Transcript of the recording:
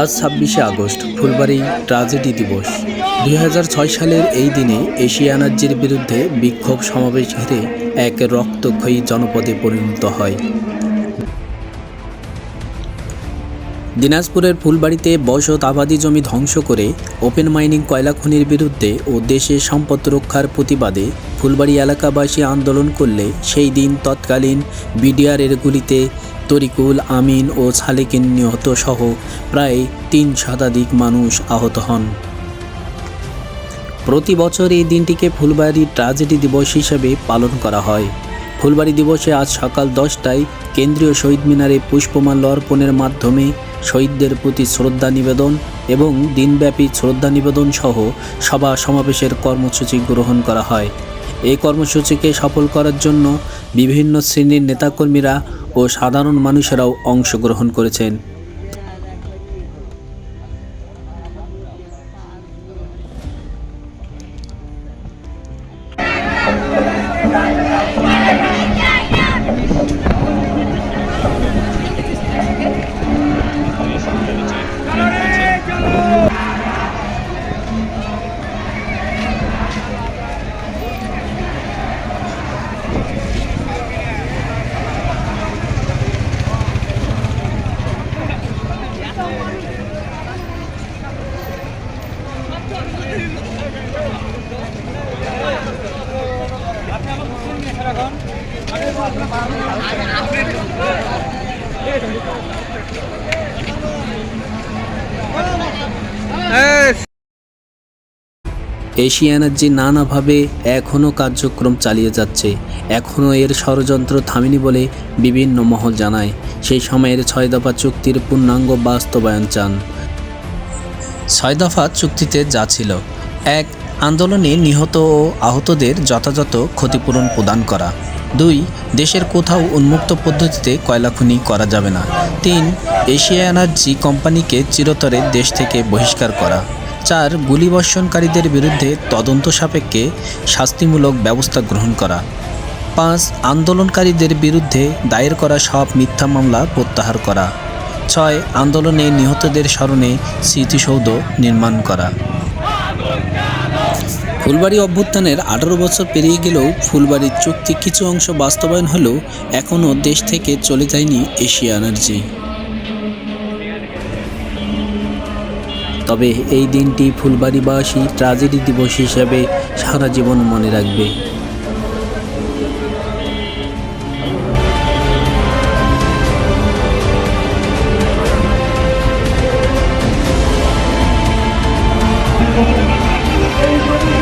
আজ ছাব্বিশে August, Phulbari tragedy দিবস। দুই হাজার ছয় সালের এই দিনে এশিয়া এনার্জির বিরুদ্ধে বিক্ষোভ সমাবেশ ঘিরে এক রক্তক্ষয়ী জনপদে পরিণত হয়। দিনাজপুরের ফুলবাড়িতে বসত আবাদি জমি ধ্বংস করে ওপেন মাইনিং কয়লা খনির বিরুদ্ধে ও দেশের সম্পদ রক্ষার প্রতিবাদে ফুলবাড়ি এলাকাবাসী আন্দোলন করলে সেই দিন তৎকালীন বিডিআরের গুলিতে তরিকুল আমিন ও সালেকিন নিহত সহ প্রায় তিন শতাধিক মানুষ আহত হন। প্রতি বছর এই দিনটিকে ফুলবাড়ি ট্রাজেডি দিবস হিসেবে পালন করা হয়। ফুলবাড়ি দিবসে আজ সকাল দশটায় কেন্দ্রীয় শহীদ মিনারে পুষ্পমাল্য অর্পণের মাধ্যমে শহীদদের প্রতি শ্রদ্ধা নিবেদন এবং দিনব্যাপী শ্রদ্ধা নিবেদন সহ সভা সমাবেশের কর্মসূচি গ্রহণ করা হয়। এই কর্মসূচিকে সফল করার জন্য বিভিন্ন শ্রেণির নেতাকর্মীরা ও সাধারণ মানুষেরাও অংশগ্রহণ করেছেন। এশিয়া এনার্জি নানাভাবে এখনও কার্যক্রম চালিয়ে যাচ্ছে। এখনও এর ষড়যন্ত্র থামেনি বলে বিভিন্ন মহল জানায়। সেই সময়ের ছয় দফা চুক্তির পূর্ণাঙ্গ বাস্তবায়ন চান। ছয় দফা চুক্তিতে যা ছিল, এক আন্দোলনে নিহত ও আহতদের যথাযথ ক্ষতিপূরণ প্রদান করা। দুই, দেশের কোথাও উন্মুক্ত পদ্ধতিতে কয়লা খনি করা যাবে না। তিন, এশিয়া এনার্জি কোম্পানিকে চিরতরে দেশ থেকে বহিষ্কার করা। চার, গুলিবর্ষণকারীদের বিরুদ্ধে তদন্ত সাপেক্ষে শাস্তিমূলক ব্যবস্থা গ্রহণ করা। পাঁচ, আন্দোলনকারীদের বিরুদ্ধে দায়ের করা সব মিথ্যা মামলা প্রত্যাহার করা। ছয়, আন্দোলনে নিহতদের স্মরণে স্মৃতিসৌধ নির্মাণ করা। ফুলবাড়ি অভ্যুত্থানের আঠারো বছর পেরিয়ে গেলেও ফুলবাড়ির চুক্তি কিছু অংশ বাস্তবায়ন হলেও এখনও দেশ থেকে চলে যায়নি এশিয়া এনার্জি তবে এই দিনটি ফুলবাড়িবাসী ট্রাজেডি দিবস হিসাবে সারা জীবন মনে রাখবে Thank you.